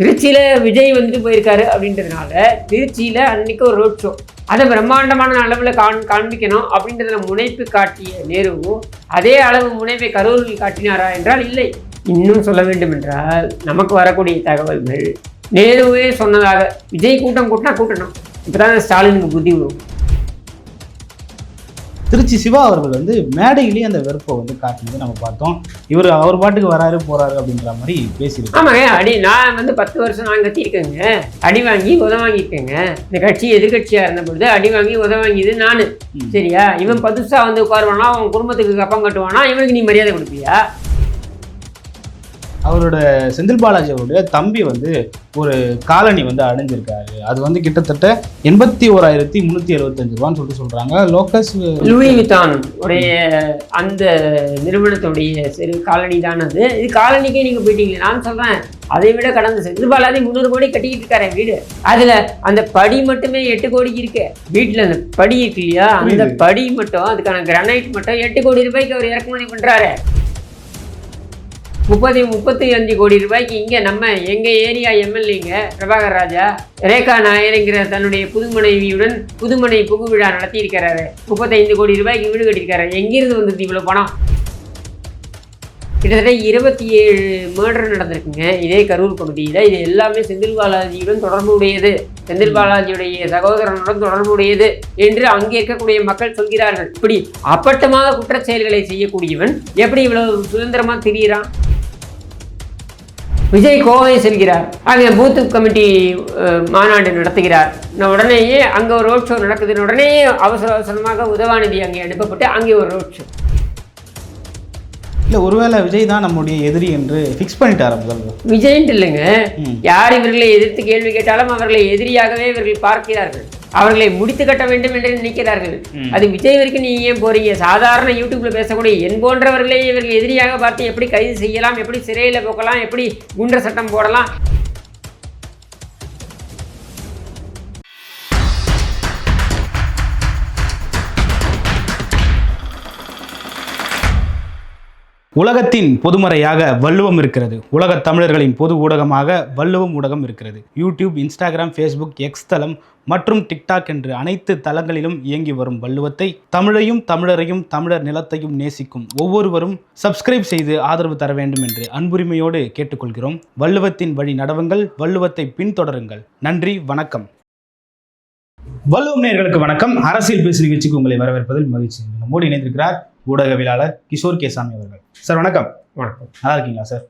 திருச்சியில் விஜய் வந்துட்டு போயிருக்காரு அப்படின்றதுனால திருச்சியில் அன்னைக்கு ஒரு ரோட் ஷோ அதை பிரம்மாண்டமான அளவில் காண் காண்பிக்கணும் அப்படின்றதுல முனைப்பு காட்டிய நேருவும் அதே அளவு முனைப்பை கரூரில் காட்டினாரா என்றால் இல்லை. இன்னும் சொல்ல வேண்டும் என்றால் நமக்கு வரக்கூடிய தகவல்கள் நேருவே சொன்னதாக விஜய் கூட்டம் கூட்டினா கூட்டணும். இப்போதான் ஸ்டாலினுக்கு புத்தி வரும். திருச்சி சிவா அவர்கள் வந்து மேடையிலேயே அந்த வெறுப்பை வந்து காட்டினது நம்ம பார்த்தோம். இவர் அவர் பாட்டுக்கு வராரு போறாரு அப்படின்ற மாதிரி பேசியிருக்காரு. ஆமாங்க அடி நான் வந்து பத்து வருஷம் நான் கத்திருக்கேங்க அடி வாங்கி உத வாங்கியிருக்கேங்க. இந்த கட்சி எதிர்கட்சியாக இருந்த பொழுது அடி வாங்கி உத வாங்கியது நான். சரியா? இவன் புதுசாக வந்து உட்காருவானா அவன் குடும்பத்துக்கு கப்பம் கட்டுவானா இவனுக்கு நீ மரியாதை கொடுப்பியா? அவரோட செந்தில் பாலாஜி அவருடைய தம்பி வந்து ஒரு காலனி வந்து அடைஞ்சிருக்காரு. அது வந்து கிட்டத்தட்ட எண்பத்தி ஓராயிரத்தி முந்நூற்றி எழுபத்தஞ்சு ரூபான்னு சொல்லிட்டு லூயி வித்தான் உடைய அந்த நிறுவனத்துடைய சிறு காலனி தான் அது. இது காலனிக்கே நீங்கள் போயிட்டீங்க நான் சொல்கிறேன் அதை விட கடந்த செந்தில் பாலாஜி முந்நூறு கோடி கட்டிக்கிட்டு இருக்காரு வீடு. அதில் அந்த படி மட்டுமே எட்டு கோடிக்கு இருக்கு. வீட்டில் அந்த படி இருக்கு இல்லையா? அந்த. படி மட்டும் அதுக்கான கிரானைட் மட்டும் எட்டு கோடி ரூபாய்க்கு அவர் இறக்குமதி பண்ணுறாரு முப்பத்தி முப்பத்தி அஞ்சு கோடி ரூபாய்க்கு இங்கே நம்ம எங்கள் ஏரியா எம்எல்ஏங்க பிரபாகர் ராஜா ரேகா நாயருங்கிற தன்னுடைய புதுமனைவியுடன் புதுமனை புகு விழா நடத்தியிருக்கிறாரு. முப்பத்தைந்து கோடி ரூபாய்க்கு வீடு கட்டியிருக்காரு. எங்கிருந்து வந்தது இவ்வளோ பணம்? கிட்டத்தட்ட இருபத்தி ஏழு மர்டர் நடந்திருக்குங்க. இதே கரூர் பகுதியில். இது எல்லாமே செந்தில் பாலாஜியுடன் தொடர்புடையது. செந்தில் பாலாஜியுடைய சகோதரனுடன் தொடர்புடையது என்று அங்கே இருக்கக்கூடிய மக்கள் சொல்கிறார்கள். இப்படி அப்பட்டமாக குற்றச்செயல்களை செய்யக்கூடியவன் எப்படி இவ்வளவு சுதந்திரமாக திரியிறான்? விஜய் கோவை செல்கிறார். அங்கே பூத்து கமிட்டி மாநாடு நடத்துகிறார். நான் உடனேயே அங்கே ஒரு ரோட் ஷோ நடக்குதுன்னு உடனே அவசர அவசரமாக உதவாநிதி அங்கே அனுப்பப்பட்டு அங்கே ஒரு ரோட் ஷோ இல்லை ஒருவேளை விஜய் தான் நம்முடைய எதிரி என்று ஃபிக்ஸ் பண்ணிட்டாரு முதல்வர் விஜய்ன்ட்டு இல்லைங்க. யார் இவர்களை எதிர்த்து கேள்வி கேட்டாலும் அவர்களை எதிரியாகவே இவர்கள் பார்க்கிறார்கள். அவர்களை முடித்து கட்ட வேண்டும் என்று நினைக்கிறார்கள். அது விஜய் வரைக்கும் நீ ஏன் போறீங்க? சாதாரண யூடியூப்ல பேசக்கூடிய என் போன்றவர்களே இவர்கள் எதிரியாக பார்த்து எப்படி கைது செய்யலாம் எப்படி சிறையில் போக்கலாம் எப்படி குண்டர் சட்டம் போடலாம்? உலகத்தின் பொதுமறையாக வள்ளுவம் இருக்கிறது. உலகத் தமிழர்களின் பொது ஊடகமாக வள்ளுவம் ஊடகம் இருக்கிறது. யூடியூப் இன்ஸ்டாகிராம் ஃபேஸ்புக் எக்ஸ் தளம் மற்றும் டிக்டாக் என்று அனைத்து தளங்களிலும் இயங்கி வரும் வள்ளுவத்தை தமிழையும் தமிழரையும் தமிழர் நிலத்தையும் நேசிக்கும் ஒவ்வொருவரும் சப்ஸ்கிரைப் செய்து ஆதரவு தர வேண்டும் என்று அன்புரிமையோடு கேட்டுக்கொள்கிறோம். வள்ளுவத்தின் வழி நடவுங்கள் வள்ளுவத்தை பின்தொடருங்கள். நன்றி வணக்கம். வள்ளுவம் நேர்களுக்கு வணக்கம். அரசியல் பேசு நிகழ்ச்சிக்கு உங்களை வரவேற்பதில் மகிழ்ச்சி. நம்மோடு இணைந்திருக்கிறார் ஊடகவியலாளர் கிஷோர் கேசாமி அவர்கள். சார் வணக்கம். வணக்கம். நல்லா இருக்கீங்களா சார்?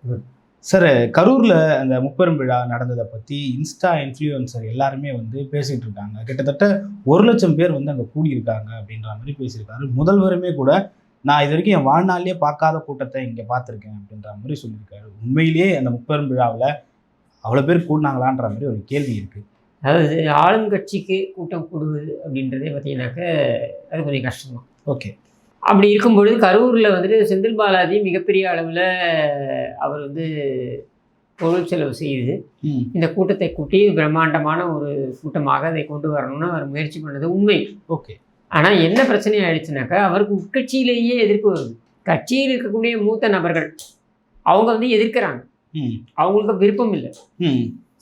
சார் கரூரில் அந்த முப்பெரும் விழா நடந்ததை பற்றி இன்ஸ்டா இன்ஃப்ளூயன்சர் எல்லாருமே வந்து பேசிகிட்டு இருக்காங்க. கிட்டத்தட்ட ஒரு லட்சம் பேர் வந்து அங்கே கூடியிருக்காங்க அப்படின்ற மாதிரி பேசியிருக்காரு. முதல்வருமே கூட நான் இது வரைக்கும் என் வாழ்நாளிலே பார்க்காத கூட்டத்தை இங்கே பார்த்துருக்கேன் அப்படின்ற மாதிரி சொல்லியிருக்காரு. உண்மையிலேயே அந்த முப்பெரும் விழாவில் அவ்வளோ பேர் கூடினாங்களான்ற மாதிரி ஒரு கேள்வி இருக்குது அதாவது ஆளுங்கட்சிக்கு கூட்டம் கூடுவது அப்படின்றதே பார்த்தீங்கன்னாக்க அது கொஞ்சம் கஷ்டம் ஓகே. அப்படி இருக்கும்பொழுது கரூரில் வந்துட்டு செந்தில் பாலாஜி மிகப்பெரிய அளவில் அவர் வந்து பொருள் செலவு செய்து இந்த கூட்டத்தை கூட்டி பிரம்மாண்டமான ஒரு கூட்டமாக அதை கொண்டு வரணும்னு அவர் முயற்சி பண்ணது உண்மை. ஓகே. ஆனால் என்ன பிரச்சனை ஆயிடுச்சுனாக்கா அவருக்கு உட்கட்சியிலேயே எதிர்ப்பு வருது. கட்சியில் இருக்கக்கூடிய மூத்த நபர்கள் அவங்க வந்து எதிர்க்கிறாங்க. அவங்களுக்கு விருப்பம் இல்லை.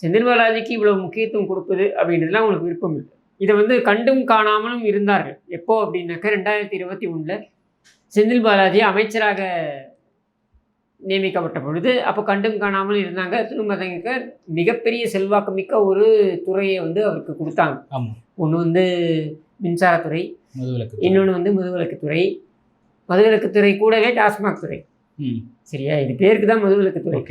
செந்தில் பாலாஜிக்கு இவ்வளவு முக்கியத்துவம் கொடுப்பது அப்படின்றதுலாம் அவங்களுக்கு விருப்பம் இல்லை. இதை வந்து கண்டும் காணாமலும் இருந்தார்கள். எப்போ? அப்படின்னாக்கா ரெண்டாயிரத்தி இருபத்தி ஒன்றில் செந்தில் பாலாஜி அமைச்சராக நியமிக்கப்பட்ட பொழுது அப்போ கண்டும் காணாமல் இருந்தாங்க. திரும்ப மிகப்பெரிய செல்வாக்கு மிக்க ஒரு துறையை வந்து அவருக்கு கொடுத்தாங்க. ஒன்று வந்து மின்சாரத்துறை முதுவிலக்கு இன்னொன்று வந்து முதுவிலக்குத்துறை மதுவிலக்குத்துறை கூடவே டாஸ்மாக் துறை. ம். சரியா? இது பேருக்கு தான் மதுவிலக்குத்துறை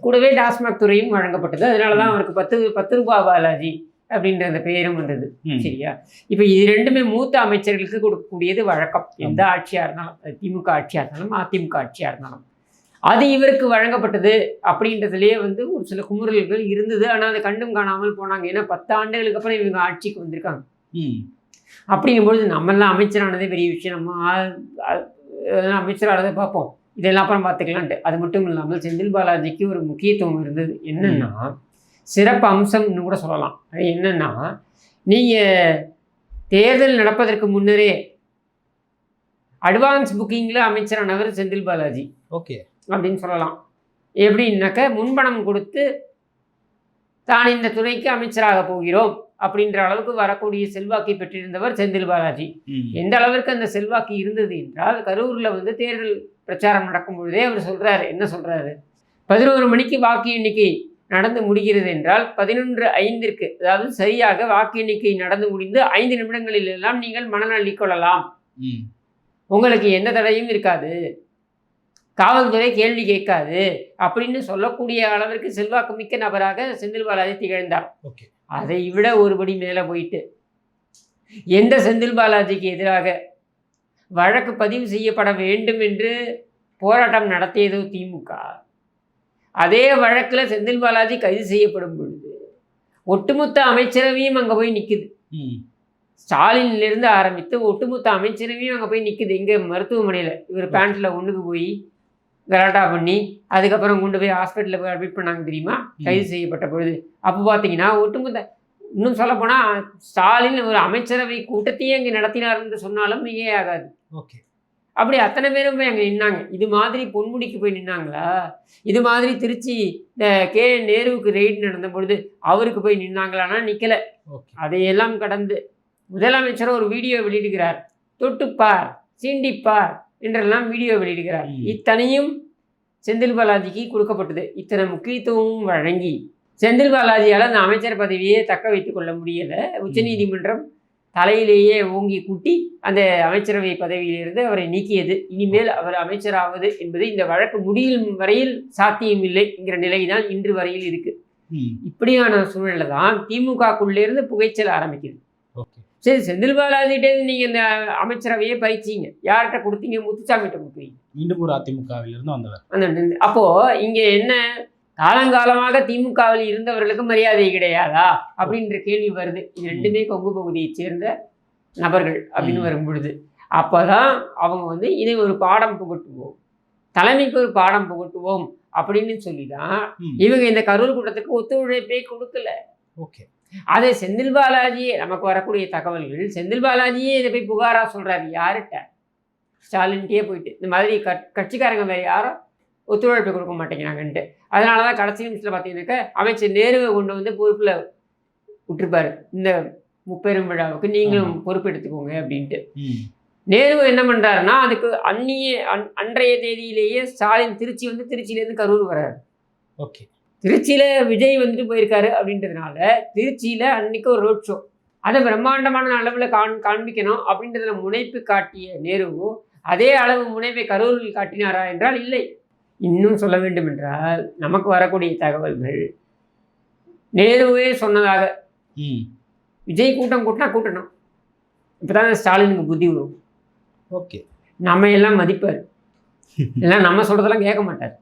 கூடவே டாஸ்மாக் துறையும் வழங்கப்பட்டது. அதனால தான் அவருக்கு பத்து பத்து ரூபாய் பாலாஜி அப்படின்ற அந்த பெயரும் வந்தது சரியா? இப்போ இது ரெண்டுமே மூத்த அமைச்சர்களுக்கு கொடுக்கக்கூடியது வழக்கம். எந்த ஆட்சியாக இருந்தாலும் திமுக ஆட்சியாக இருந்தாலும் அதிமுக ஆட்சியாக இருந்தாலும். அது இவருக்கு வழங்கப்பட்டது அப்படின்றதுலேயே வந்து ஒரு சில குமுறல்கள் இருந்தது. ஆனால் அதை கண்டும் காணாமல் போனாங்க. ஏன்னா பத்து ஆண்டுகளுக்கு அப்புறம் இவங்க ஆட்சிக்கு வந்திருக்காங்க. அப்படிங்கும்பொழுது நம்மெல்லாம் அமைச்சரானதே பெரிய விஷயம். நம்ம அமைச்சரானதை பார்ப்போம். இதெல்லாம் அப்புறம் பார்த்துக்கலான்ட்டு. அது மட்டும் இல்லாமல் செந்தில் பாலாஜிக்கு ஒரு முக்கியத்துவம் இருந்தது. என்னன்னா சிறப்பு அம்சம்னு கூட சொல்லலாம். அது என்னன்னா நீங்கள் தேர்தல் நடப்பதற்கு முன்னரே அட்வான்ஸ் புக்கிங்கில் அமைச்சரானவர் செந்தில் பாலாஜி ஓகே. அப்படின்னு சொல்லலாம். எப்படின்னாக்க முன்பணம் கொடுத்து தான் இந்த துணைக்கு அமைச்சராக போகிறோம் அப்படின்ற அளவுக்கு வரக்கூடிய செல்வாக்கை பெற்றிருந்தவர் செந்தில் பாலாஜி. எந்த அளவிற்கு அந்த செல்வாக்கு இருந்தது என்றால் கரூரில் வந்து தேர்தல் பிரச்சாரம் நடக்கும் பொழுதே அவர் சொல்றாரு என்ன சொல்றாரு? பதினோரு மணிக்கு வாக்கு எண்ணிக்கை நடந்து முடிகிறது என்றால் பதினொன்று ஐந்திற்கு அதாவது சரியாக வாக்கு எண்ணிக்கை நடந்து முடிந்து ஐந்து நிமிடங்களில் எல்லாம் நீங்கள் மனநலி கொள்ளலாம். உங்களுக்கு எந்த தடையும் இருக்காது. காவல்துறை கேள்வி கேட்காது. அப்படின்னு சொல்லக்கூடிய அளவிற்கு செல்வாக்கு மிக்க நபராக செந்தில் பாலாஜி திகழ்ந்தார் அதை விட ஒருபடி மேலே போயிட்டு எந்த செந்தில் பாலாஜிக்கு எதிராக வழக்கு பதிவு செய்யப்பட வேண்டும் என்று போராட்டம் நடத்தியதோ திமுக? அதே வழக்கில் செந்தில் பாலாஜி கைது செய்யப்படும் பொழுது ஒட்டுமொத்த அமைச்சரவையும் அங்கே போய் நிற்குது. ஸ்டாலின்லேருந்து ஆரம்பித்து ஒட்டுமொத்த அமைச்சரவையும் அங்கே போய் நிற்குது இங்கே மருத்துவமனையில் இவர் பேண்ட்டில் ஒன்றுக்கு போய் கலாட்டா பண்ணி அதுக்கப்புறம் கொண்டு போய் ஹாஸ்பிட்டலில் போய் அட்மிட் பண்ணாங்க தெரியுமா? கைது செய்யப்பட்ட பொழுது. அப்போ பார்த்தீங்கன்னா ஒட்டுமொத்த இன்னும் சொல்லப்போனால் ஸ்டாலின் ஒரு அமைச்சரவை கூட்டத்தையே அங்கே நடத்தினார் என்று சொன்னாலும் மிகையாகாது ஓகே. அப்படி அத்தனை பேரும் போய் அங்கே நின்னாங்க. இது மாதிரி பொன்முடிக்கு போய் நின்னாங்களா? இது மாதிரி திருச்சி இந்த கே. நேருவுக்கு ரெய்டு நடந்த பொழுது அவருக்கு போய் நின்னாங்களான்னா நிற்கல அதையெல்லாம் கடந்து முதலமைச்சர் ஒரு வீடியோ வெளியிடுகிறார். தொட்டுப்பார் சீண்டிப்பார் என்றெல்லாம் வீடியோ வெளியிடுகிறார். இத்தனையும் செந்தில் பாலாஜிக்கு கொடுக்கப்பட்டது. இத்தனை முக்கியத்துவமும் வழங்கி செந்தில் பாலாஜியால் அந்த அமைச்சர் பதவியை தக்க வைத்துக் கொள்ள முடியலை. உச்சநீதிமன்றம் தலையிலேயே ஓங்கி கூட்டி அந்த அமைச்சரவை பதவியிலிருந்து அவரை நீக்கியது. இனிமேல் அவர் அமைச்சராவது என்பது இந்த வழக்கு முடியும் வரையில் சாத்தியமில்லை என்கிற நிலைதான் இன்று வரையில் இருக்கு. இப்படியான சூழல்ல தான் திமுகக்குள்ளேருந்து புகைச்சல் ஆரம்பிக்குது. சரி செந்தில் பாலாஜிட்டே நீங்கள் இந்த அமைச்சரவையே பயிற்சிங்க யார்கிட்ட கொடுத்தீங்க? முத்துசாமிகிட்ட கொடுத்தீங்க மீண்டும் ஒரு அதிமுகவிலிருந்து வந்தவர். அந்த அப்போ இங்க என்ன காலங்காலமாக திமுகவில் இருந்தவர்களுக்கு மரியாதை கிடையாதா? அப்படின்ற கேள்வி வருது. இது ரெண்டுமே கொங்கு பகுதியைச் சேர்ந்த நபர்கள் அப்படின்னு ம். வரும் பொழுது அப்போதான் அவங்க வந்து இதை ஒரு பாடம் புகட்டுவோம். தலைமைக்கு ஒரு பாடம் புகட்டுவோம் அப்படின்னு சொல்லி தான். இவங்க இந்த கரூர் கூட்டத்துக்கு ஒத்துழைப்பே கொடுக்கல. ஓகே. அதை செந்தில் பாலாஜியே நமக்கு வரக்கூடிய தகவல்கள் செந்தில் பாலாஜியே இதை போய் புகாரா சொல்றாரு. யார்கிட்ட ஸ்டாலின்கிட்டயே போயிட்டு. இந்த மாதிரி கட் கட்சிக்காரங்க வேறு யாரும் ஒத்துழைப்பு கொடுக்க மாட்டேங்கிறாங்கன்ட்டு. அதனால தான் கடைசி நிமிஷத்தில் பார்த்தீங்கன்னாக்கா அமைச்சர் நேருவை கொண்டு வந்து பொறுப்பில் விட்டுருப்பாரு. இந்த முப்பெரும் விழாவுக்கு நீங்களும் பொறுப்பு எடுத்துக்கோங்க அப்படின்ட்டு. நேரு என்ன பண்ணுறாருன்னா அதுக்கு அந்நிய அன் அன்றைய தேதியிலேயே ஸ்டாலின் திருச்சி வந்து திருச்சியிலேருந்து கரூர் வர்றாரு. ஓகே. திருச்சியில் விஜய் வந்துட்டு போயிருக்காரு அப்படின்றதுனால திருச்சியில் அன்னைக்கு ஒரு ரோட் ஷோ. அதை பிரம்மாண்டமான அளவில் காண் காண்பிக்கணும் அப்படின்றதுல முனைப்பு காட்டிய நேரு அதே அளவு முனைப்பை கரூரில் காட்டினாரா என்றால் இல்லை. இன்னும் சொல்ல வேண்டும் என்றால் நமக்கு வரக்கூடிய தகவல்கள் நேருவே சொன்னதாக. விஜய் கூட்டம் கூட்டினா கூட்டணும். இப்போ தான் ஸ்டாலினுக்கு புத்தி வரும் ஓகே. நம்ம எல்லாம் மதிப்பார். எல்லாம் நம்ம சொல்கிறதெல்லாம் கேட்க மாட்டார்.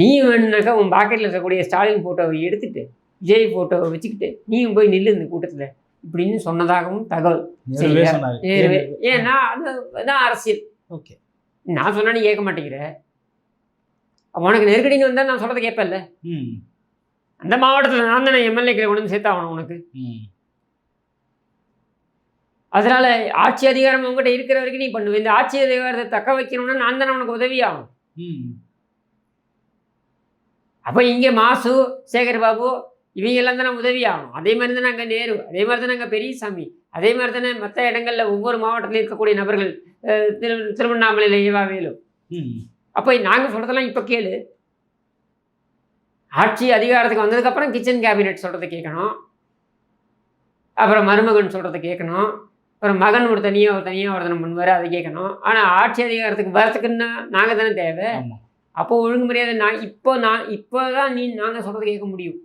நீ வேணுனாக்கா உன் பாக்கெட்டில் இருக்கக்கூடிய ஸ்டாலின் ஃபோட்டோவை எடுத்துட்டு விஜய் ஃபோட்டோவை வச்சுக்கிட்டு நீயும் போய் நில்லு இந்த கூட்டத்தில் இப்படின்னு சொன்னதாகவும் தகவல். நேருவே ஏன்னா அது அரசியல். ஓகே. நான் சொன்னா நீ கேட்க மாட்டேங்கிற. உனக்கு நெருக்கடிங்க வந்தால் நான் சொல்கிறத கேட்பேன்ல ம். அந்த மாவட்டத்தில் நான் தானே எம்எல்ஏக்களை கொண்டு வந்து சேர்த்தாகணும் உனக்கு ம். அதனால ஆட்சி அதிகாரம் உங்ககிட்ட இருக்கிற வரைக்கும் நீ பண்ணுவேன் இந்த ஆட்சி அதிகாரத்தை தக்க வைக்கணும்னா நான் தானே உனக்கு உதவி ஆகும் ம். அப்போ இங்கே மாசு சேகர் பாபு இவங்க எல்லாம் தானே உதவி ஆகணும் அதே மாதிரி தானே அங்கே நேரு அதே மாதிரி தானே அங்கே பெரியசாமி அதே மாதிரி தானே மற்ற இடங்களில் ஒவ்வொரு மாவட்டத்திலும் இருக்கக்கூடிய நபர்கள் திரு திருவண்ணாமலையில் ம். அப்போ நாங்கள் சொல்கிறதெல்லாம் இப்போ கேளு. ஆட்சி அதிகாரத்துக்கு வந்ததுக்கப்புறம் கிச்சன் கேபினெட் சொல்கிறத கேட்கணும் அப்புறம் மருமகன் சொல்கிறத கேட்கணும் அப்புறம் மகன் ஒரு தனியாக ஒரு தனியாக ஒருத்தனை பண்ணுவார் அதை கேட்கணும் ஆனால் ஆட்சி அதிகாரத்துக்கு வரத்துக்குன்னா நாங்கள் தானே தேவை. அப்போ ஒழுங்குமுறையாக நான் இப்போ நான் இப்போ தான் நீ நாங்கள் சொல்கிறத கேட்க முடியும்.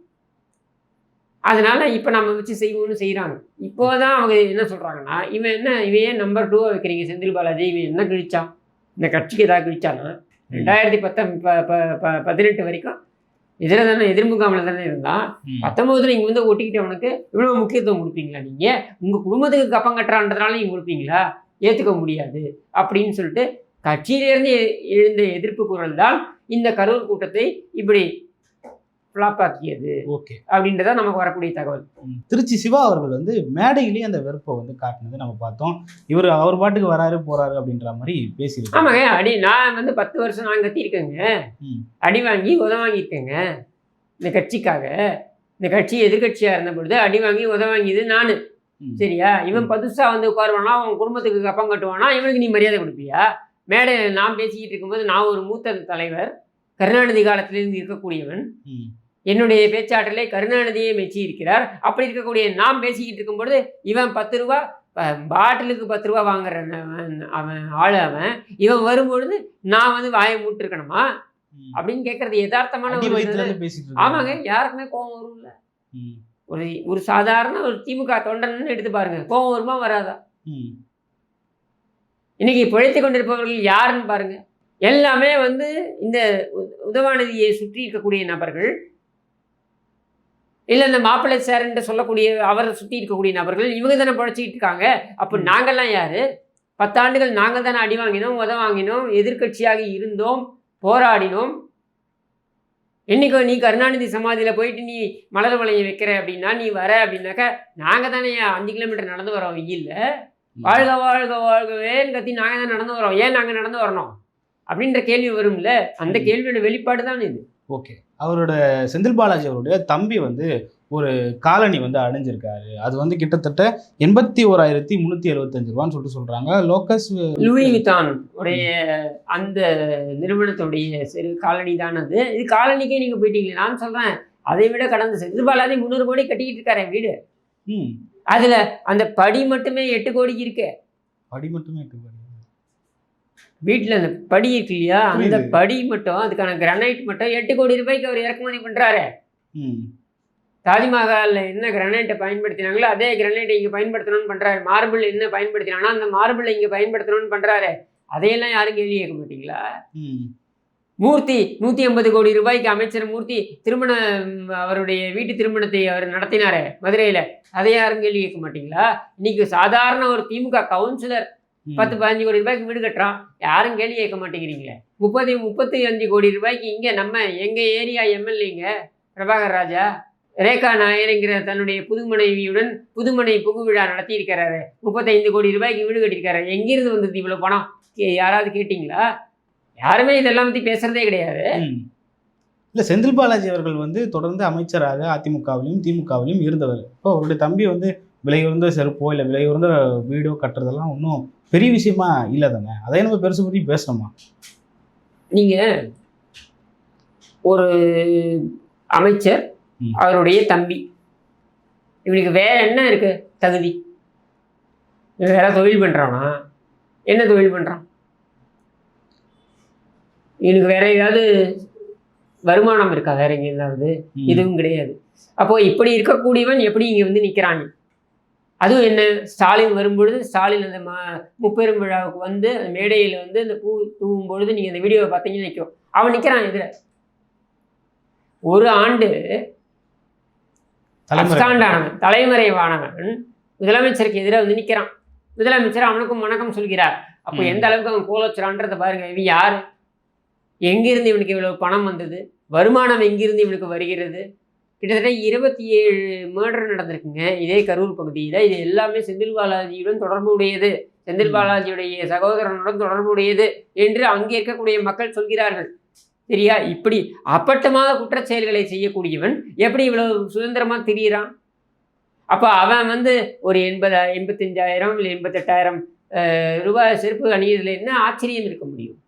அதனால இப்போ நம்ம வச்சு செய்வோம்னு செய்கிறாங்க இப்போ தான் அவங்க என்ன சொல்கிறாங்கன்னா இவன் என்ன இவன் ஏன் நம்பர் டூவை வைக்கிறீங்க செந்தில் பாலாஜி? இவன் என்ன கிழிச்சான்? இந்த கட்சிக்கு ஏதாவது கிழிச்சானா? ரெண்டாயிரத்தி பத்தம் பதினெட்டு வரைக்கும் இதில் தானே எதிர்முகாமில் தானே இருந்தான். பத்தொம்போதுல இங்கே வந்து ஒட்டிக்கிட்டவனுக்கு இவ்வளோ முக்கியத்துவம் கொடுப்பீங்களா நீங்கள் உங்கள் குடும்பத்துக்கு கப்பம் கட்டுறான்றதுனால நீங்கள் கொடுப்பீங்களா? ஏற்றுக்க முடியாது அப்படின்னு சொல்லிட்டு கட்சியிலிருந்து எழுந்த எதிர்ப்பு குரல் தான் இந்த கரூர் கூட்டத்தை இப்படி ஃப்ளாப் ஆக்கியது ஓகே. அப்படின்றதான் நமக்கு வரக்கூடிய தகவல். திருச்சி சிவா அவர்கள் வந்து மேடையிலேயே அந்த வெறுப்பை வந்து காட்டினதை நம்ம பார்த்தோம். இவர் அவர் பாட்டுக்கு வராரு போறாரு அப்படின்ற மாதிரி பேசியிருக்காரு. ஆமாங்க அடி நான் வந்து பத்து வருஷம் நான் கத்தியிருக்கேங்க ம். அடி வாங்கி உத வாங்கியிருக்கேங்க. இந்த கட்சிக்காக. இந்த கட்சி எதிர்க்கட்சியாக இருந்த பொழுது அடி வாங்கி உத வாங்கியது நான். சரியா? இவன் பதுசா வந்து உட்காருவானா? அவன் குடும்பத்துக்கு கப்பம் கட்டுவானா? இவனுக்கு நீ மரியாதை கொடுப்பியா? மேடையில் நான் பேசிக்கிட்டு இருக்கும்போது நான் ஒரு மூத்த தலைவர். கருணாநிதி காலத்திலிருந்து இருக்கக்கூடியவன். என்னுடைய பேச்சாற்றலை கருணாநிதியை மெச்சி இருக்கிறார் அப்படி இருக்கக்கூடிய நான் பேசிக்கிட்டு இருக்கும்பொழுது இவன் பத்து ரூபா பாட்டிலுக்கு பத்து ரூபா வாங்குற அவன் ஆள் அவன் இவன் வரும்பொழுது நான் வந்து வாயை மூட்டிருக்கணுமா. அப்படின்னு கேட்கறது யதார்த்தமான ஒரு. ஆமாங்க யாருக்குமே கோபம் வரும்ல. ஒரு ஒரு சாதாரண ஒரு திமுக தொண்டன்னு எடுத்து பாருங்க கோபம் வருமா வராதா. இன்னைக்கு பிழைத்து கொண்டிருப்பவர்கள் யாருன்னு பாருங்க எல்லாமே வந்து இந்த உதவாநிதியை சுற்றி இருக்கக்கூடிய நபர்கள் இல்லை இந்த மாப்பிள்ளை சார் என்று சொல்லக்கூடிய அவரை சுற்றி இருக்கக்கூடிய நபர்கள் இவங்க தானே பிழைச்சிக்கிட்டு இருக்காங்க. அப்போ. நாங்கள்லாம் யாரு? பத்தாண்டுகள் நாங்கள் தானே அடி வாங்கினோம் உத வாங்கினோம் எதிர்க்கட்சியாக இருந்தோம் போராடினோம். என்னைக்கோ நீ கருணாநிதி சமாதியில் போயிட்டு நீ மலர் வளையம் வைக்கிற அப்படின்னா நீ வர அப்படின்னாக்கா நாங்கள் தானே அஞ்சு கிலோமீட்டர் நடந்து வரோம் வெயில்ல வாழ்க வாழ்க வாழ்கவேன்னு கத்தி நாங்கள் தான் நடந்து வரோம். ஏன் நாங்கள் நடந்து வரணும்? அப்படின்ற கேள்வி வரும்ல? அந்த. கேள்வியோட வெளிப்பாடு தான் இது. ஓகே. அவரோட செந்தில் பாலாஜி அவருடைய தம்பி வந்து ஒரு காலனி வந்து அடைஞ்சிருக்காரு அது வந்து கிட்டத்தட்ட எண்பத்தி ஓராயிரத்தி முந்நூற்றி எழுபத்தஞ்சு ரூபான்னு சொல்லிட்டு சொல்றாங்க. லோக்கஸ் லூயி வித்தான் உடைய அந்த நிறுவனத்துடைய சிறு காலனி தான் அது. இது காலனிக்கே நீங்கள் போயிட்டீங்களே நான் சொல்கிறேன் அதை விட கடந்த செந்தில் பாலாஜி முந்நூறு கோடி கட்டிக்கிட்டு இருக்காரு வீடு. ம். அதில் அந்த படி மட்டுமே எட்டு கோடிக்கு இருக்கு. படி மட்டுமே எட்டு கோடி. வீட்டில் அந்த படி இருக்கு இல்லையா? அந்த. படி மட்டும் அதுக்கான கிரானைட் மட்டும் எட்டு கோடி ரூபாய்க்கு அவர் இறக்குமதி பண்ணுறாரு தாஜ்மஹாலில் என்ன கிரானைட்டை பயன்படுத்தினாங்களோ அதே கிரானைட்டை இங்கே பயன்படுத்தணும்னு பண்ணுறாரு மார்பிள் என்ன பயன்படுத்தினானோ அந்த மார்பிளை இங்கே பயன்படுத்தணும்னு பண்ணுறாரு அதையெல்லாம் யாரும் கேள்வி கேட்க மாட்டீங்களா? மூர்த்தி நூற்றி ஐம்பது கோடி ரூபாய்க்கு அமைச்சர் மூர்த்தி திருமண ம், அவருடைய வீட்டு திருமணத்தை அவர் நடத்தினாரே மதுரையில். அதை யாரும் கேள்வி கேட்க மாட்டீங்களா? இன்னைக்கு சாதாரண ஒரு திமுக கவுன்சிலர். பத்து பதினஞ்சு கோடி ரூபாய்க்கு வீடு கட்டுறான். யாரும் கேள்வி கேட்க மாட்டேங்கிறீங்களே? முப்பது முப்பத்தி அஞ்சு கோடி ரூபாய்க்கு இங்கே நம்ம எங்கள் ஏரியா எம்எல்ஏங்க பிரபாகர் ராஜா ரேகா நாயர்ங்கிற தன்னுடைய புது மனைவியுடன் புதுமனை புகு விழா நடத்தியிருக்கிறாரு. முப்பத்தைந்து கோடி ரூபாய்க்கு வீடு கட்டியிருக்காரு. எங்கிருந்து வந்தது இவ்வளோ பணம்? யாராவது கேட்டிங்களா? யாருமே இதெல்லாம் பற்றி பேசுறதே கிடையாது. இல்ல செந்தில் பாலாஜி அவர்கள் வந்து தொடர்ந்து அமைச்சராக அதிமுகவிலும் திமுகவிலும் இருந்தவர். இப்போ அவருடைய தம்பி வந்து விலை உயர்ந்த செருப்போ இல்லை விலை உயர்ந்த வீடோ கட்டுறதெல்லாம் ஒன்றும் பெரிய விஷயமா இல்லை தானே? அதை நம்ம பெருசு பற்றி பேசணுமா? நீங்கள் ஒரு அமைச்சர். அவருடைய தம்பி. இவனுக்கு வேற என்ன இருக்கு? தகுதி. வேற தொழில் பண்ணுறானா என்ன தொழில் பண்ணுறான் இவனுக்கு வேற ஏதாவது வருமானம் இருக்கா? வேற எங்க ஏதாவது ம். இதுவும் கிடையாது. அப்போ இப்படி இருக்கக்கூடியவன் எப்படி இங்கே வந்து நிற்கிறான் அதுவும் என்ன ஸ்டாலின் வரும்பொழுது ஸ்டாலின் அந்த மா முப்பெரும் விழாவுக்கு வந்து அந்த மேடையில் வந்து அந்த பூ தூவும் பொழுது நீங்கள் அந்த வீடியோவை பார்த்தீங்கன்னு நிற்கும் அவன் நிற்கிறான் எதிர ஒரு ஆண்டு தலைமுறை அப்ஸ்காண்டானவன் தலைமறைவானவன் முதலமைச்சருக்கு எதிராக வந்து நிற்கிறான் முதலமைச்சர் அவனுக்கும் வணக்கம் சொல்கிறார். அப்போ. எந்த அளவுக்கு அவன் கோலச்சுறான்றதை பாருங்க இவன் யாரு? எங்கிருந்து இவனுக்கு இவ்வளவு பணம் வந்தது? வருமானம் எங்கிருந்து இவனுக்கு வருகிறது? கிட்டத்தட்ட இருபத்தி ஏழு மர்டர் நடந்திருக்குங்க. இதே கரூர் பகுதியில். இது எல்லாமே செந்தில் பாலாஜியுடன் தொடர்புடையது. செந்தில். பாலாஜியுடைய சகோதரனுடன் தொடர்புடையது என்று அங்கே இருக்கக்கூடிய மக்கள் சொல்கிறார்கள். சரியா? இப்படி அப்பட்டமாக குற்றச் செயல்களை செய்யக்கூடியவன் எப்படி இவ்வளவு சுதந்திரமா திரியிறான்? அப்போ அவன் வந்து ஒரு எண்பது எண்பத்தஞ்சாயிரம் இல்லை எண்பத்தெட்டாயிரம் ரூபாய் செருப்பு அணியதில் என்ன ஆச்சரியம் இருக்க முடியும்?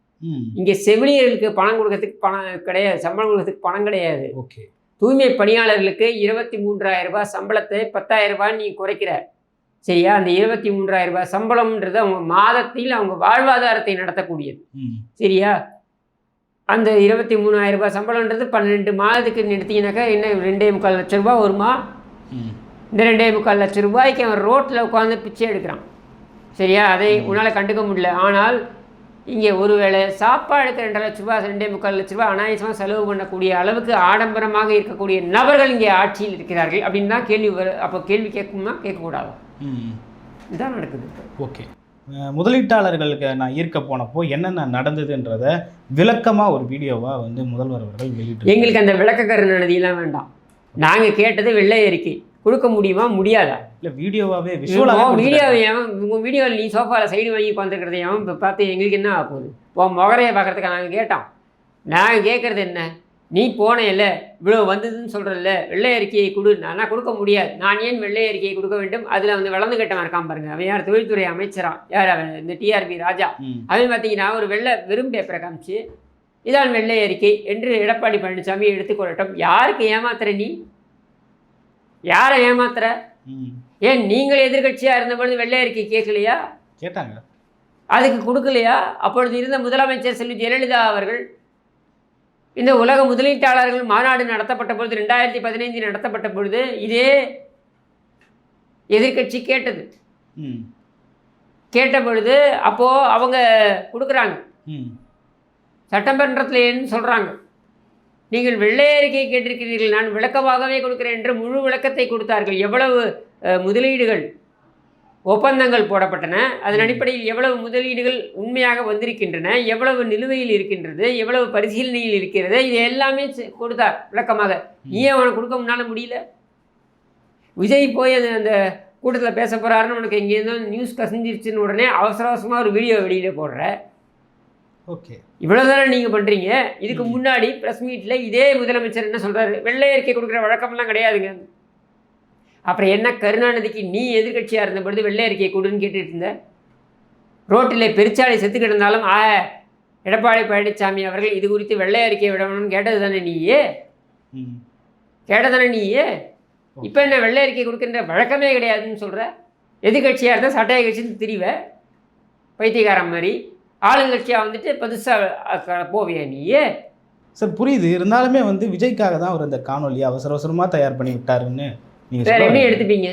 இங்கே செவிலியர்களுக்கு பணம் கொடுக்கறதுக்கு பணம் கிடையாது சம்பளம் கொடுக்கறதுக்கு பணம் கிடையாது. ஓகே. தூய்மை பணியாளர்களுக்கு இருபத்தி மூன்றாயிரம் ரூபாய் சம்பளத்தை பத்தாயிரம் ரூபாய் நீ குறைக்கிற. சரியா? அந்த இருபத்தி மூன்றாயிரம் ரூபாய் சம்பளம்ன்றது அவங்க மாதத்தில் அவங்க வாழ்வாதாரத்தை நடத்தக்கூடியது. சரியா? அந்த இருபத்தி மூணாயிரம் ரூபாய் சம்பளம்ன்றது பன்னெண்டு மாதத்துக்கு நிறுத்தினாக்கா என்ன ரெண்டே முக்கால் லட்ச ரூபாய் வருமா? இந்த ரெண்டே முக்கால் லட்ச ரூபாய்க்கு அவன் ரோட்டில் உட்காந்து பிச்சை எடுக்கிறான். சரியா? அதை உன்னால் கண்டுக்க முடியல. ஆனால் இங்கே ஒருவேளை சாப்பாடுக்கு ரெண்டரை லட்ச ரூபாய் ரெண்டே முக்கால் லட்ச ரூபாய் அனாயசமாக செலவு பண்ணக்கூடிய அளவுக்கு ஆடம்பரமாக இருக்கக்கூடிய நபர்கள் இங்கே ஆட்சியில் இருக்கிறார்கள் அப்படின்னு தான் கேள்வி வரு அப்போ கேள்வி கேட்குமா கேட்கக்கூடாது? இதுதான் நடக்குது ஓகே. முதலீட்டாளர்களுக்கு நான் ஈர்க்க போனப்போ என்னென்ன நடந்ததுன்றத விளக்கமாக ஒரு வீடியோவாக வந்து முதல்வர் அவர்கள் வெளியிட்டு எங்களுக்கு அந்த விளக்கக்கரு நதியெல்லாம் வேண்டாம். நாங்கள் கேட்டது வெள்ளை அறிக்கை. கொடுக்க முடியுமா? முடியாதா? இல்லை வீடியோவாகவே விஷுவலாக வீடியோவை உங்கள் வீடியோவில் நீ சோஃபாவில் சைடு வாங்கி உட்காந்துருக்கிறத எவன் இப்போ பார்த்து எங்களுக்கு என்ன ஆக போகுது? உன் முகரையை பார்க்கறதுக்கு நாங்கள் கேட்டோம். நாங்கள் கேட்குறது என்ன? நீ போனேல்ல இவ்வளோ வந்ததுன்னு சொல்கிறல்ல வெள்ளை அறிக்கையை கொடு. நான் கொடுக்க முடியாது. நான் ஏன் வெள்ளை அறிக்கையை கொடுக்க வேண்டும்? அதில் வந்து வளர்ந்து கட்டவன் இருக்கான் பாருங்க. அவன் யார்? தொழில்துறை அமைச்சரா? யார் அவன்? இந்த டிஆர்பி ராஜா. அவன் பார்த்தீங்கன்னா ஒரு வெள்ளை வெறும் பேப்பரை காமிச்சு இதான் வெள்ளை அறிக்கை என்று எடப்பாடி பழனிசாமி எடுத்துக்கொள்ளட்டும் யாருக்கு ஏமாத்துற நீ? யாரை ஏமாத்துற? ஏன் நீங்கள் எதிர்க்கட்சியாக இருந்தபொழுது வெள்ளை அறிக்கை கேட்கலையா? கேட்டாங்க. அதுக்கு கொடுக்கலையா? அப்பொழுது இருந்த முதலமைச்சர் செல்வி ஜெயலலிதா அவர்கள் இந்த உலக முதலீட்டாளர்கள் மாநாடு நடத்தப்பட்ட பொழுது ரெண்டாயிரத்தி பதினைந்தில் நடத்தப்பட்ட பொழுது இதே எதிர்க்கட்சி கேட்டது. கேட்ட பொழுது அப்போது அவங்க கொடுக்குறாங்க. சட்டமன்றத்தில் சொல்கிறாங்க நீங்கள் வெள்ளை அறிக்கை கேட்டிருக்கிறீர்கள். நான் விளக்கமாகவே கொடுக்கிறேன் என்று முழு விளக்கத்தை கொடுத்தார்கள். எவ்வளவு முதலீடுகள் ஒப்பந்தங்கள் போடப்பட்டன. அதன் அடிப்படையில் எவ்வளவு முதலீடுகள் உண்மையாக வந்திருக்கின்றன எவ்வளவு நிலுவையில் இருக்கின்றது எவ்வளவு பரிசீலனையில் இருக்கிறது இது எல்லாமே கொடுத்தார் விளக்கமாக. ஏன் அவனை கொடுக்க முன்னால் முடியல? விஜய் போய் அந்த அந்த கூட்டத்தில் பேச போகிறாருன்னு உனக்கு எங்கேருந்தோ நியூஸ் கசிஞ்சிருச்சுன்னு உடனே அவசர அவசரமாக ஒரு வீடியோ வெளியில் போடுற. ஓகே. இவ்வளோதானே நீங்கள் பண்ணுறீங்க இதுக்கு முன்னாடி ப்ரெஸ் மீட்டில் இதே முதலமைச்சர் என்ன சொல்கிறாரு வெள்ளை அறிக்கை கொடுக்குற வழக்கமெல்லாம் கிடையாதுங்க. அப்புறம் என்ன கருணாநிதிக்கு நீ எதிர்க்கட்சியாக இருந்த பொழுது வெள்ளை அறிக்கை கொடுன்னு கேட்டுட்டு இருந்த? ரோட்டில் பெருச்சாலை செத்து கிடந்தாலும் ஆ எடப்பாடி பழனிசாமி அவர்கள் இது குறித்து வெள்ளை அறிக்கை விடணும்னு கேட்டது தானே நீயே கேட்டதானே நீயே? இப்போ என்ன வெள்ளை அறிக்கை கொடுக்கின்ற வழக்கமே கிடையாதுன்னு சொல்கிற எதிர்கட்சியாக இருந்தால் சட்டைய கட்சின்னு திரிவ? பைத்தியக்காரன் மாதிரி. ஆளுங்கட்சியாக வந்துட்டு பெருசாக போவியா நீயே? சார் புரியுது. இருந்தாலுமே வந்து விஜய்க்காக தான் அவர் இந்த காணொலி அவசர அவசரமாக தயார் பண்ணி விட்டாருன்னு நீங்கள் சொல்ல எடுத்துப்பீங்க?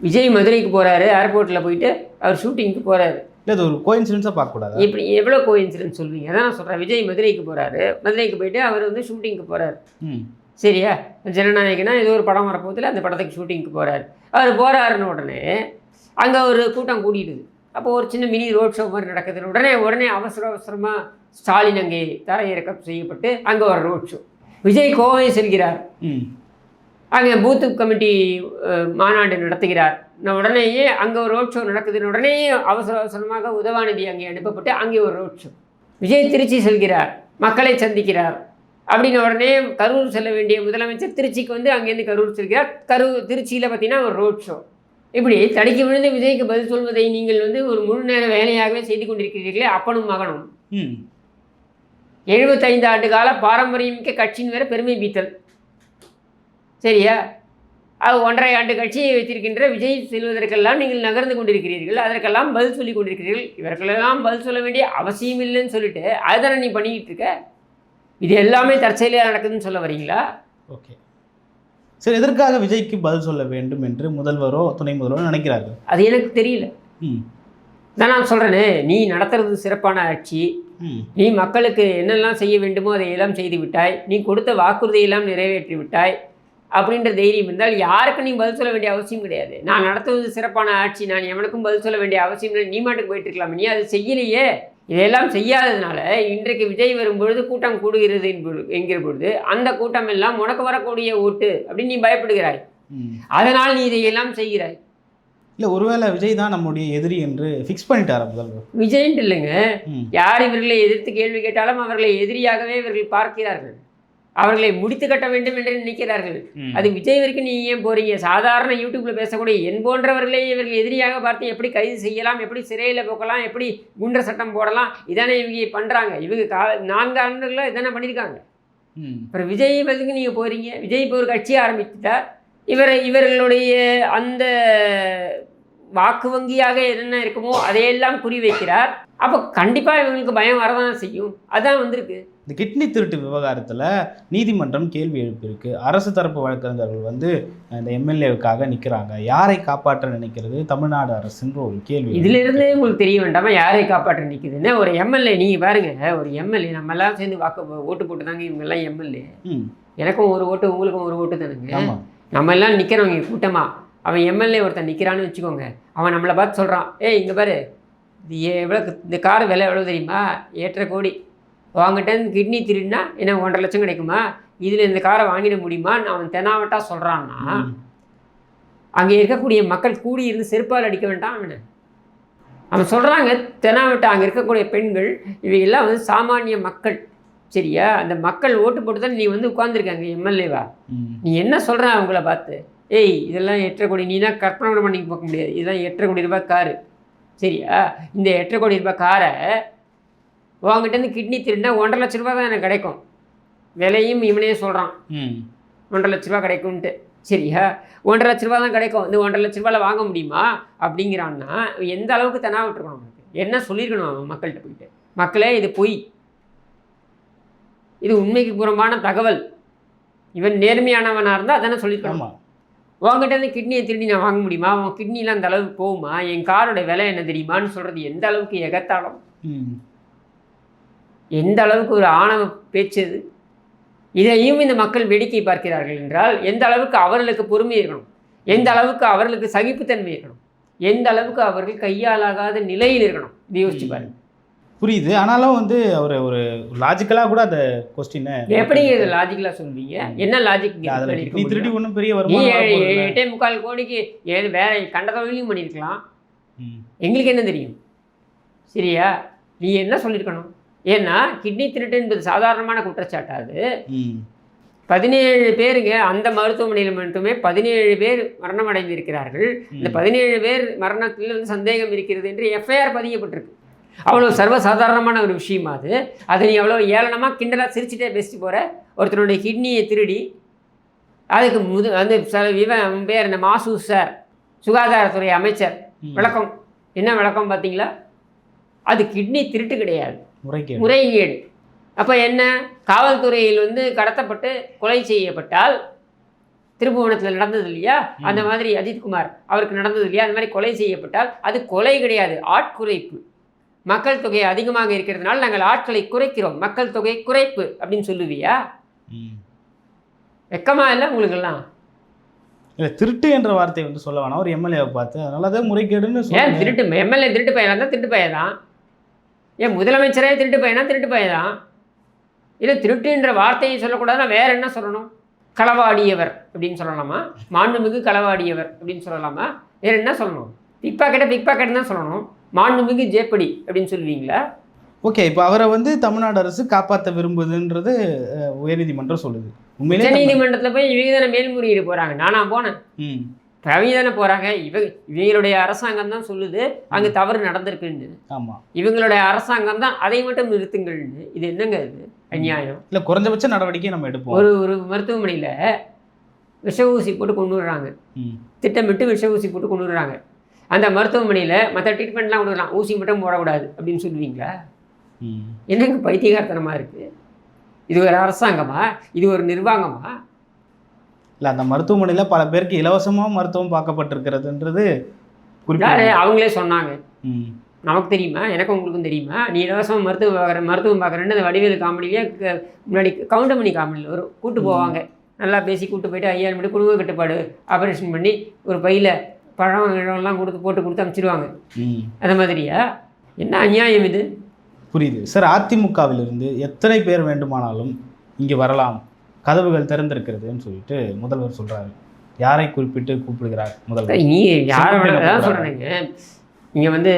விஜய் மதுரைக்கு போகிறாரு ஏர்போர்ட்டில் போயிட்டு அவர் ஷூட்டிங்க்கு போகிறாரு இல்லை ஒரு கோயின்சிடன்ஸாக பார்க்கக்கூடாதா? இப்படி எவ்வளோ கோ இன்சிடென்ட் சொல்வீங்க? அதான் நான் சொல்கிறேன் விஜய் மதுரைக்கு போகிறாரு மதுரைக்கு போயிட்டு அவர் வந்து ஷூட்டிங்க்கு போகிறாரு ம். சரியா? ஜனநாயகனா ஏதோ ஒரு படம் வரப்போதில் அந்த படத்துக்கு ஷூட்டிங்க்கு போகிறாரு அவர் போகிறாருன்னு உடனே அங்கே ஒரு கூட்டம் கூடிடுது. அப்போ ஒரு சின்ன மினி ரோட் ஷோ மாதிரி நடக்குது உடனே உடனே அவசர அவசரமாக ஸ்டாலின் அங்கே தரையிறக்கம் செய்யப்பட்டு அங்கே ஒரு ரோட் ஷோ. விஜய் கோவை செல்கிறார். அங்கே பூத்து கமிட்டி மாநாடு நடத்துகிறார். நான் உடனேயே அங்கே ஒரு ரோட் ஷோ நடக்குதுன்னு உடனேயே அவசர அவசரமாக உதவாநிதி அங்கே அனுப்பப்பட்டு அங்கே ஒரு ரோட் ஷோ. விஜய் திருச்சி செல்கிறார். மக்களை சந்திக்கிறார். அப்படின்னு உடனே கரூர் செல்ல வேண்டிய முதலமைச்சர் திருச்சிக்கு வந்து அங்கேருந்து கரூர் செல்கிறார். கரூர் திருச்சியில் பார்த்தீங்கன்னா ஒரு ரோட் ஷோ. இப்படி தடுக்கி விழுந்து விஜய்க்கு பதில் சொல்வதை நீங்கள் வந்து ஒரு முழு நேர வேலையாகவே செய்து கொண்டிருக்கிறீர்களே அப்பனும் மகனும். எழுபத்தைந்து ஆண்டு கால பாரம்பரியமிக்க கட்சியின் வேற பெருமை பீத்தல். சரியா? அது ஒன்றரை ஆண்டு கட்சியை வைத்திருக்கின்ற விஜய் செல்வதற்கெல்லாம் நீங்கள் நகர்ந்து கொண்டிருக்கிறீர்கள் அதற்கெல்லாம் பதில் சொல்லி கொண்டிருக்கிறீர்கள். இவர்களெல்லாம் பதில் சொல்ல வேண்டிய அவசியம் இல்லைன்னு சொல்லிட்டு அதுதானே நீ பண்ணிக்கிட்டு இருக்க? இது எல்லாமே தற்செயலாக நடக்குதுன்னு சொல்ல வரீங்களா? ஓகே. சரி எதற்காக விஜய்க்கு பதில் சொல்ல வேண்டும் என்று முதல்வரோ துணை முதல்வரோ நினைக்கிறார்கள்? அது எனக்கு தெரியல. தான் நான் சொல்கிறேனே நீ நடத்துறது சிறப்பான ஆட்சி. நீ மக்களுக்கு என்னெல்லாம் செய்ய வேண்டுமோ அதை எல்லாம் செய்து விட்டாய். நீ கொடுத்த வாக்குறுதியெல்லாம் நிறைவேற்றி விட்டாய். அப்படின்ற தைரியம் இருந்தால் யாருக்கும் நீ பதில் சொல்ல வேண்டிய அவசியம் கிடையாது. நான் நடத்துவது சிறப்பான ஆட்சி நான் எவனுக்கும் பதில் சொல்ல வேண்டிய அவசியம் இல்லை. நீ மாட்டுக்கு போயிட்டு இருக்கலாம். நீ அது செய்யலையே. இதெல்லாம் செய்யாததுனால இன்றைக்கு விஜய் வரும்பொழுது கூட்டம் கூடுகிறது என்கிற பொழுது அந்த கூட்டம் எல்லாம் உனக்கு வரக்கூடிய ஓட்டு அப்படின்னு நீ பயப்படுகிறாய். அதனால் நீ இதையெல்லாம் செய்கிறாய். இல்லை ஒருவேளை விஜய் தான் நம்முடைய எதிரி என்று ஃபிக்ஸ் பண்ணிட்டாரா முதல்வர்? விஜய்ன்ட்டு இல்லைங்க. யார் இவர்களை எதிர்த்து கேள்வி கேட்டாலும் அவர்களை எதிரியாகவே இவர்கள் பார்க்கிறார்கள். அவர்களை முடித்து கட்ட வேண்டும் என்று நினைக்கிறார்கள். அது விஜய் வரைக்கும் நீ ஏன் போறீங்க? சாதாரண யூடியூப்ல பேசக்கூடிய என் போன்றவர்களே இவர்கள் எதிரியாக பார்த்து எப்படி கைது செய்யலாம்? எப்படி சிறையில் போக்கலாம்? எப்படி குண்டர் சட்டம் போடலாம்? இதானே இவங்க பண்றாங்க. இவங்க கா நான்கு ஆண்டுகளில் இதானே பண்ணியிருக்காங்க. அப்புறம் விஜய் பதுக்கு நீங்கள் போகிறீங்க விஜய் இப்போ ஒரு கட்சி ஆரம்பித்துட்டார். இவர் இவர்களுடைய அந்த வாக்கு வங்கியாக என்ன இருக்குமோ அதையெல்லாம் குறி வைக்கிறார். அப்போ கண்டிப்பாக இவங்களுக்கு பயம் வரதான் செய்யும். அதான் வந்திருக்கு. இந்த கிட்னி திருட்டு விவகாரத்தில் நீதிமன்றம் கேள்வி எழுப்பியிருக்கு. அரசு தரப்பு வழக்கறிஞர்கள் வந்து இந்த எம்எல்ஏவுக்காக நிற்கிறாங்க யாரை காப்பாற்ற நினைக்கிறது? தமிழ்நாடு அரசுன்ற ஒரு கேள்வி இதுல இருந்தே உங்களுக்கு தெரிய வேண்டாமா? யாரை காப்பாற்ற நிற்குதுன்னு ஒரு எம்எல்ஏ நீங்கள் பாருங்க. ஒரு எம்எல்ஏ நம்ம எல்லாம் சேர்ந்து வாக்கு ஓட்டு போட்டு தாங்க இவங்க எல்லாம் எம்எல்ஏ எனக்கும் ஒரு ஓட்டு உங்களுக்கும் ஒரு ஓட்டு தானுங்க. நம்ம எல்லாம் நிற்கிறவங்க கூட்டமாக அவன் எம்எல்ஏ ஒருத்தன் நிற்கிறான்னு வச்சுக்கோங்க. அவன் நம்மளை பார்த்து சொல்கிறான் ஏய் இங்கே பாரு. இது எவ்வளோ இந்த கார் விலை எவ்வளோ தெரியுமா? ஏற்ற கோடி. வாங்கிட்ட கிட்னி திருடினா என்ன ஒன்றரை லட்சம் கிடைக்குமா? இதில் இந்த காரை வாங்கிட முடியுமான்னு அவன் தெனாவட்டா சொல்கிறான்னா. அங்கே இருக்கக்கூடிய மக்கள் கூடி இருந்து செருப்பால் அடிக்க வேண்டாம் அவனை. அவன் சொல்கிறாங்க தெனாவட்டா அங்கே இருக்கக்கூடிய பெண்கள் இவையெல்லாம் வந்து சாமானிய மக்கள். சரியா? அந்த மக்கள் ஓட்டு போட்டு தான் நீ வந்து உட்காந்துருக்காங்க எம்எல்ஏவா. நீ என்ன சொல்கிற அவங்கள பார்த்து? ஏய் இதெல்லாம் எட்டரை கோடி நீனா கற்பனை கூட பண்ணி பார்க்க முடியாது. இதெல்லாம் எட்டரை கோடி ரூபாய் காரு. சரியா? இந்த எட்டரை கோடி ரூபாய் காரை உங்ககிட்டேருந்து கிட்னி திருடினா ஒன்றரை லட்ச ரூபாய் தான் எனக்கு கிடைக்கும். விலையும் இவனே சொல்கிறான் ம். ஒன்றரை லட்ச ரூபா கிடைக்கும்ன்ட்டு. சரியா? ஒன்றரை லட்ச ரூபா தான் கிடைக்கும். இந்த ஒன்றரை லட்ச ரூபாயில் வாங்க முடியுமா? அப்படிங்கிறான்னா எந்த அளவுக்கு தெனா விட்டுருக்கணும் அவனுக்கு? என்ன சொல்லியிருக்கணும் அவன் மக்கள்கிட்ட போயிட்டு? மக்களே இது பொய். இது உண்மைக்கு புறம்பான தகவல். இவன் நேர்மையானவனாக இருந்தால் அதானே சொல்லியிருக்கணும். உங்ககிட்ட கிட்னியை திருடி நான் வாங்க முடியுமா? உன் கிட்னிலாம் அந்த அளவுக்கு போகுமா? என் காரோட விலை என்ன தெரியுமான்னு சொல்கிறது எந்த அளவுக்கு எகத்தாளம். எந்த அளவுக்கு ஒரு ஆணவ பேச்சு அது இதையும் இந்த மக்கள் வேடிக்கை பார்க்கிறார்கள் என்றால் எந்த அளவுக்கு அவர்களுக்கு பொறுமை இருக்கணும்? எந்த அளவுக்கு அவர்களுக்கு சகிப்புத்தன்மை இருக்கணும்? எந்த அளவுக்கு அவர்கள் கையாலாகாத நிலையில் இருக்கணும்? இது யோசிச்சு பாருங்க. புரியுது. ஆனாலும் வந்து அவர் ஒரு லாஜிக்கலாக கூட அந்த கொஸ்டினை எப்படி இது லாஜிக்கலா சொல்வீங்க என்ன லாஜிக் நீ திருடி ஒன்றும் பெரிய வருமானம். எட்டே முக்கால் கோடிக்கு ஏழு வேற கண்ட தொழிலையும் பண்ணியிருக்கலாம். எங்களுக்கு என்ன தெரியும்? சரியா? நீ என்ன சொல்லியிருக்கணும் ஏன்னா கிட்னி திருட்டு என்பது சாதாரணமான குற்றச்சாட்டாது. பதினேழு பேருங்க அந்த மருத்துவமனையில் மட்டுமே பதினேழு பேர் மரணம் அடைந்திருக்கிறார்கள் இந்த பதினேழு பேர் மரணத்தில் வந்து சந்தேகம் இருக்கிறது என்று எஃப்ஐஆர் பதியப்பட்டிருக்கு. அவ்வளோ சர்வசாதாரணமான ஒரு விஷயமா அது. அதை நீ அவ்வளோ ஏளனமாக கிண்டலாக சிரிச்சிட்டே பேசிட்டு போகிற ஒருத்தனுடைய கிட்னியை திருடி அதுக்கு முது அந்த சில இவன் பேர் என்ன? மாசு சார் சுகாதாரத்துறை அமைச்சர். விளக்கம். என்ன விளக்கம் பார்த்தீங்களா? அது கிட்னி திருட்டு கிடையாது. முறைகேடு. அப்போ என்ன? காவல்துறையில் வந்து கடத்தப்பட்டு கொலை செய்யப்பட்டால் திருப்புவனத்தில் நடந்தது இல்லையா? அந்த மாதிரி அஜித்குமார் அவருக்கு நடந்தது இல்லையா? அந்த மாதிரி கொலை செய்யப்பட்டால் அது கொலை கிடையாது. ஆட்குறைப்பு. மக்கள் தொகை அதிகமாக இருக்கிறதுனால நாங்கள் ஆட்களை குறைக்கிறோம். மக்கள் தொகை குறைப்பு அப்படின்னு சொல்லுவியா. வெக்கமா இல்லை உங்களுக்கெல்லாம்? இல்ல திருட்டு என்ற வார்த்தையை வந்து சொல்ல வேணாம். ஒரு எம்எல்ஏவை பார்த்து. அதனால தான் முறைகேடுன்னு ஏன் திருட்டு? எம்எல்ஏ திருட்டு பையனா தான் திருட்டு பையன்? தான் ஏன் முதலமைச்சரே திருட்டு பையனா திருட்டு பையன்? தான் இல்லை திருட்டுன்ற வார்த்தையை சொல்லக்கூடாதுன்னா வேற என்ன சொல்லணும்? களவாடியவர் அப்படின்னு சொல்லலாமா? மாண்புமிகு களவாடியவர் அப்படின்னு சொல்லலாமா? வேற என்ன சொல்லணும்? பிக் பாக்கெட்டை பிக் பாக்கெட் தான் சொல்லணும். மாண்புமிகு ஜேப்படி அப்படின்னு சொல்லுவீங்களா? ஓகே இப்போ அவரை வந்து தமிழ்நாடு அரசு காப்பாற்ற விரும்புதுன்றது உயர்நீதிமன்றம் சொல்லுது. உண்மையிலே நீதிமன்றத்தில் போய் இவங்க தானே மேல்முறையீடு போகிறாங்க நானா போனேன். அவங்க தானே போகிறாங்க இவ இவங்களுடைய அரசாங்கம் தான் சொல்லுது. அங்கே தவறு நடந்திருக்குன்னு. ஆமா. இவங்களுடைய அரசாங்கம் தான் அதை மட்டும் நிறுத்துங்கள்னு. இது என்னங்க இது? அநியாயம். இல்ல குறைஞ்சபட்ச நடவடிக்கை நம்ம எடுப்போம். ஒரு ஒரு மருத்துவமனையில் விஷ ஊசி போட்டு கொண்டு வர்றாங்க. ம். திட்டமிட்டு விஷ ஊசி போட்டு கொண்டு வர்றாங்க. அந்த மருத்துவமனையில் மற்ற ட்ரீட்மெண்ட்லாம் கொண்டு வரலாம். ஊசி மட்டும் போடக்கூடாது அப்படின்னு சொல்லுவீங்களா? ம். என்னங்க பைத்தியகாரத்தனமாக இருக்குது இது ஒரு அரசாங்கமா? இது ஒரு நிர்வாகமா? இல்ல அந்த மருத்துவமனையில பல பேருக்கு இலவசமா மருத்துவம் பார்க்கப்பட்டிருக்கிறதுன்றது குறிப்பிட்ட அவங்களே சொன்னாங்க. ம். நமக்கு தெரியுமா? எனக்கும் உங்களுக்கும் தெரியுமா? நீ இலவசம் மருத்துவம் பார்க்குற மருத்துவம் பார்க்குறேன்னு அந்த வடிவேலு காமெடியிலே முன்னாடி கவுண்டமணி காமெடியில் வரும். கூட்டு போவாங்க. நல்லா பேசி கூட்டு போயிட்டு ஐயாயிரம் மணி குடும்ப கட்டுப்பாடு ஆப்ரேஷன் பண்ணி ஒரு பையில் பழம் இழம்லாம் கொடுத்து போட்டு கொடுத்து அனுப்பிச்சிடுவாங்க. அந்த மாதிரியா? என்ன அநியாயம் இது? புரியுது. சார் அதிமுகவிலிருந்து எத்தனை பேர் வேண்டுமானாலும் இங்கே வரலாம். கதவுகள் திறந்திருக்கிறதுன்னு சொல்லிட்டு முதல்வர் சொல்றாரு. யாரை குறிப்பிட்டு கூப்பிடுகிறார் முதல்வர்? நீ யாரை. சொல்கிறேங்க இங்கே வந்து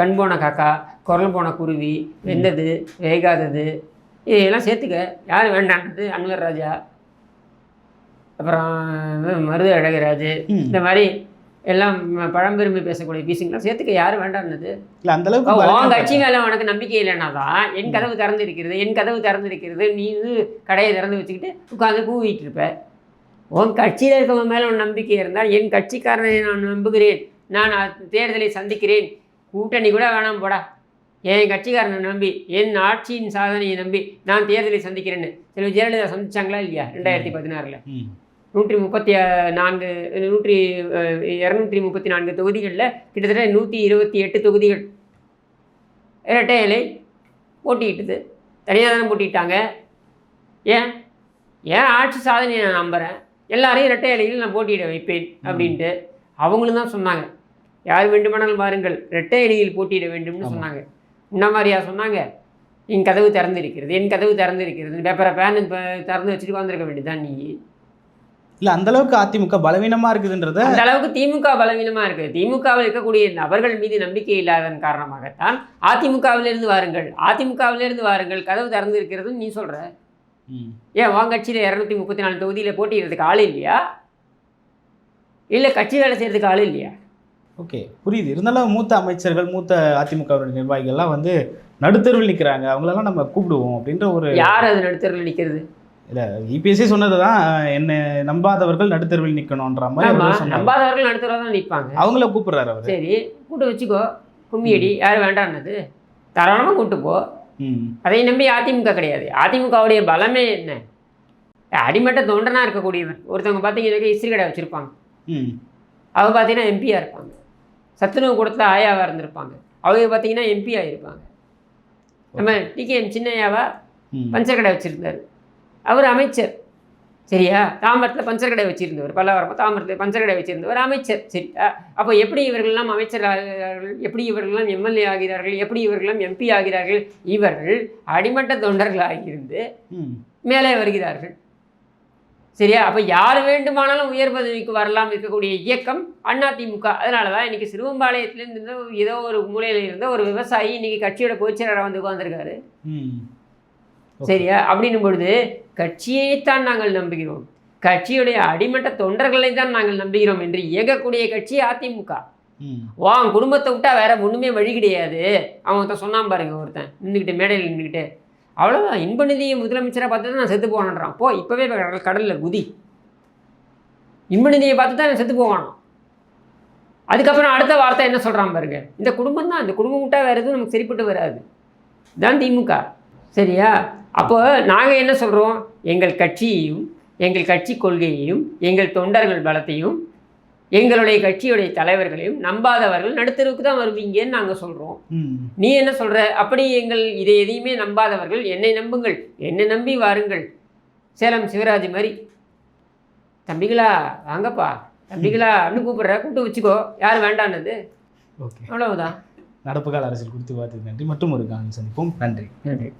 கண் போன காக்கா குரல் போன குருவி வெந்தது வேகாதது இதையெல்லாம் சேர்த்துக்க. யார் வேண்டான்றது? அன்வர் ராஜா. அப்புறம் மருது அழகராஜ். இந்த மாதிரி எல்லாம் ம- பழம்பெருமை பேசக்கூடிய பீசிங்கெல்லாம் சேர்த்துக்க யார் வேண்டாம்னது. இல்ல அந்த அளவுக்கு உன் கட்சி மேலே உனக்கு நம்பிக்கை இல்லைன்னா தான் என் கதவு திறந்து இருக்கிறது என் கதவு திறந்து இருக்கிறது நீ இது கடையை திறந்து வச்சுக்கிட்டு உட்காந்து கூவிட்டு இருப்ப. உன் கட்சியில் இருக்கவங்க மேலே உன் நம்பிக்கை இருந்தால் என் கட்சிக்காரனை நான் நம்புகிறேன். நான் தேர்தலை சந்திக்கிறேன். கூட்டணி கூட வேணாம் போடா. என் கட்சிக்காரனை நம்பி என் ஆட்சியின் சாதனையை நம்பி நான் தேர்தலை சந்திக்கிறேன்னு. சில ஜெயலலிதா சந்திச்சாங்களா இல்லையா? ரெண்டாயிரத்தி பதினாறில். நூற்றி முப்பத்தி நான்கு நூற்றி இரநூற்றி முப்பத்தி நான்கு தொகுதிகளில் கிட்டத்தட்ட நூற்றி இருபத்தி எட்டு தொகுதிகள் இரட்டை இலை போட்டியிட்டது. தனியாக தானே போட்டிட்டாங்க ஏன்? ஏன் ஆட்சி சாதனையை நான் நம்புகிறேன் எல்லாரையும் இரட்டை இலையில் நான் போட்டியிட வைப்பேன் அப்படின்ட்டு அவங்களும் தான் சொன்னாங்க. யார் வேண்டுமானாலும் பாருங்கள் இரட்டை இலையில் போட்டியிட வேண்டும்னு. சொன்னாங்க. இந்த மாதிரியா சொன்னாங்க? என் கதவு திறந்து இருக்கிறது என் கதவு திறந்து இருக்கிறது பேப்பரை பேன் திறந்து வச்சுட்டு உட்காந்துருக்க வேண்டியதுதான் நீ. இல்ல அந்த அளவுக்கு அதிமுக பலவீனமா இருக்குதுன்றத அந்த அளவுக்கு திமுக பலவீனமா இருக்கு திமுகவில் இருக்கக்கூடிய நபர்கள் மீது நம்பிக்கை இல்லாததன் காரணமாகத்தான் அதிமுகவிலிருந்து வாருங்கள் அதிமுகவிலிருந்து வாருங்கள் கதவு திறந்து இருக்கிறதுன்னு நீ சொல்ற. ஏன் உன் கட்சியில் இரநூத்தி முப்பத்தி நாலு தொகுதியில் போட்டியிடுறதுக்கு ஆள் இல்லையா? இல்லை கட்சி வேலை செய்யறதுக்கு ஆள் இல்லையா? ஓகே புரியுது. இருந்தாலும் மூத்த அமைச்சர்கள் மூத்த அதிமுக நிர்வாகிகள்லாம் வந்து நடுத்தருவில் நிற்கிறாங்க அவங்களெல்லாம் நம்ம கூப்பிடுவோம் அப்படின்ற ஒரு யார் அது நடுத்தரில் நிற்கிறது இபிஎஸ்சி சொன்னது தான் என்ன நம்பாதவர்கள் நடுத்தருவில் நிற்கணுன்ற மாதிரி. நம்பாதவர்கள் நடுத்தரவாக தான் நிற்பாங்க அவங்கள கூப்பிடுறாரு அவர். சரி கூட்டு வச்சுக்கோ கும்மியடி யார் வேண்டான்னது தாராளமாக கூட்டு போ. அதை நம்பி அதிமுக கிடையாது. அதிமுகவுடைய பலமே என்ன? அடிமட்ட தொண்டனா இருக்கக்கூடியவன் ஒருத்தவங்க பார்த்தீங்கன்னாக்கா இஸ்திரி கடை வச்சுருப்பாங்க. ம். அவங்க பார்த்தீங்கன்னா எம்பியாக இருப்பாங்க. சத்துணவு கூடத்தில் ஆயாவாக இருந்திருப்பாங்க. அவங்க பார்த்தீங்கன்னா எம்பியாக இருப்பாங்க. நம்ம டிகேஎம் சின்னையாவா பஞ்சர் கடை வச்சுருந்தார். அவர் அமைச்சர். சரியா? தாம்பரத்தில் பஞ்சர் கடை வச்சிருந்தவர். பல்லாவரம் தாம்பரத்தில் பஞ்சர் கடை வச்சிருந்தவர். அமைச்சர். சரியா? அப்போ எப்படி இவர்கள்லாம் அமைச்சர் ஆகிறார்கள் எப்படி இவர்கள்லாம் எம்எல்ஏ ஆகிறார்கள்? எப்படி இவர்கள்லாம் எம்பி ஆகிறார்கள்? இவர்கள் அடிமட்ட தொண்டர்களாக இருந்து ம். மேலே வருகிறார்கள். சரியா? அப்போ யார் வேண்டுமானாலும் உயர் பதவிக்கு வரலாம் இருக்கக்கூடிய இயக்கம் அதிமுக அதனால தான் இன்னைக்கு சிறுவம்பாளையத்துலேருந்து இருந்த ஏதோ ஒரு மூலையில் இருந்த ஒரு விவசாயி இன்னைக்கு கட்சியோட பொதுச்செயலாளராக வந்து உட்காந்துருக்காரு சரியா? அப்படின்னும் பொழுது கட்சியைத்தான் நாங்கள் நம்புகிறோம். கட்சியுடைய அடிமட்ட தொண்டர்களை தான் நாங்கள் நம்புகிறோம் என்று இயங்கக்கூடிய கட்சி அதிமுக. ம். வான் குடும்பத்தை விட்டா வேற ஒன்றுமே வழி கிடையாது. அவன் ஒருத்தன் சொன்னான் பாருங்க ஒருத்தன். நின்றுக்கிட்டு மேடையில் நின்றுக்கிட்டு அவ்வளோதான் இன்ப நிதியை முதலமைச்சராக பார்த்து தான் நான் செத்து போவான்றான் போ இப்போவே கடல் கடலில் குதி. இன்ப நிதியை பார்த்து தான் செத்து போவானாம் அதுக்கப்புறம் அடுத்த வார்த்தை என்ன சொல்கிறான் பாருங்க. இந்த குடும்பம் தான் இந்த குடும்பம் விட்டா வேறு எதுவும் நமக்கு சரிப்பட்டு வராது. தான் திமுக. சரியா? அப்போ நாங்கள் என்ன சொல்கிறோம் எங்கள் கட்சியையும் எங்கள் கட்சி கொள்கையையும் எங்கள் தொண்டர்கள் பலத்தையும் எங்களுடைய கட்சியுடைய தலைவர்களையும் நம்பாதவர்கள் நடுத்தருவுக்கு தான் வருவீங்கன்னு நாங்கள் சொல்கிறோம் நீ என்ன சொல்கிற அப்படி எங்கள் இதை எதையுமே நம்பாதவர்கள் என்னை நம்புங்கள் என்னை நம்பி வாருங்கள். சேலம் சிவராஜ் மாதிரி. தம்பிகளா வாங்கப்பா. தம்பிகளா அப்படின்னு கூப்பிடுற கூப்பிட்டு வச்சுக்கோ. யார் வேண்டான்னது? ஓகே. அவ்வளவுதான். நடப்பு கால அரசியல் குறித்து பார்த்து நன்றி. மற்றும் ஒரு காலம் சந்திப்போம். நன்றி. நன்றி.